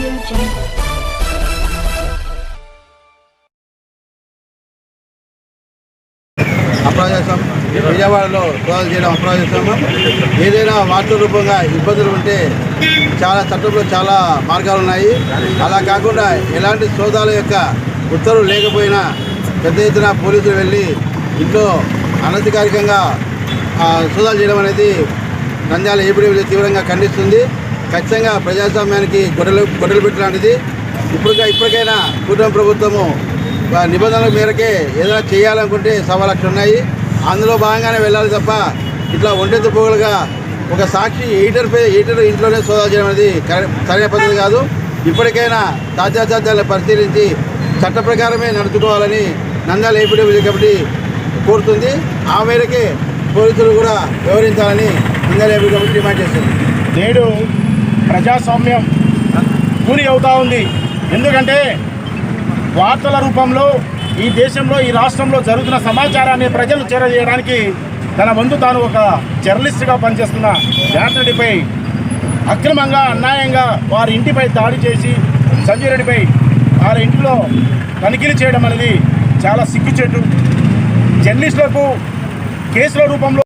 jungle. విజయవాడలో సోదాలు చేయడం అప్రాజేశము ఏదైనా వార్త రూపంగా ఇబ్బందులు ఉంటే చాలా చట్టంలో చాలా మార్గాలు ఉన్నాయి. అలా కాకుండా ఎలాంటి సోదాల యొక్క ఉత్తర్వులు లేకపోయినా పెద్ద ఎత్తున పోలీసులు వెళ్ళి ఇంట్లో అనధికారికంగా సోదాలు చేయడం అనేది నంద్యాల ఏపీ తీవ్రంగా ఖండిస్తుంది. ఖచ్చితంగా ప్రజాస్వామ్యానికి గొడవలు గొడవలు పెట్టలాంటిది ఇప్పటికై ఇప్పటికైనా కూటమి ప్రభుత్వము నిబంధనల మేరకే ఏదైనా చేయాలనుకుంటే సవా లక్షలు ఉన్నాయి. అందులో భాగంగానే వెళ్ళాలి తప్ప ఇట్లా ఒంటెత్తు పోగులుగా ఒక సాక్షి ఎయిటర్ పై ఎయిటర్ ఇంట్లోనే సోదా చేయడం అనేది సరైన పద్ధతి కాదు. ఇప్పటికైనా తాజాతాజాలను పరిశీలించి చట్ట ప్రకారమే నడుచుకోవాలని నంద్యాల ఏపీడబ్ల్యూ కమిటీ కోరుతుంది. ఆ మేరకే పోలీసులు కూడా వివరించాలని నంద్యాల ఏపీ కమిటీ డిమాండ్ చేస్తుంది. నేడు ప్రజాస్వామ్యం కూలి అవుతూ ఉంది. ఎందుకంటే వార్తల రూపంలో ఈ దేశంలో ఈ రాష్ట్రంలో జరుగుతున్న సమాచారాన్ని ప్రజలు చేరజేయడానికి తన వంతు తాను ఒక జర్నలిస్ట్గా పనిచేస్తున్న జనార్దన్ రెడ్డిపై అక్రమంగా అన్యాయంగా వారి ఇంటిపై దాడి చేసి సంజయ్ రెడ్డిపై వారి ఇంటిలో తనిఖీలు చేయడం అనేది చాలా సిగ్గుచెట్టు జర్నలిస్టులకు కేసుల రూపంలో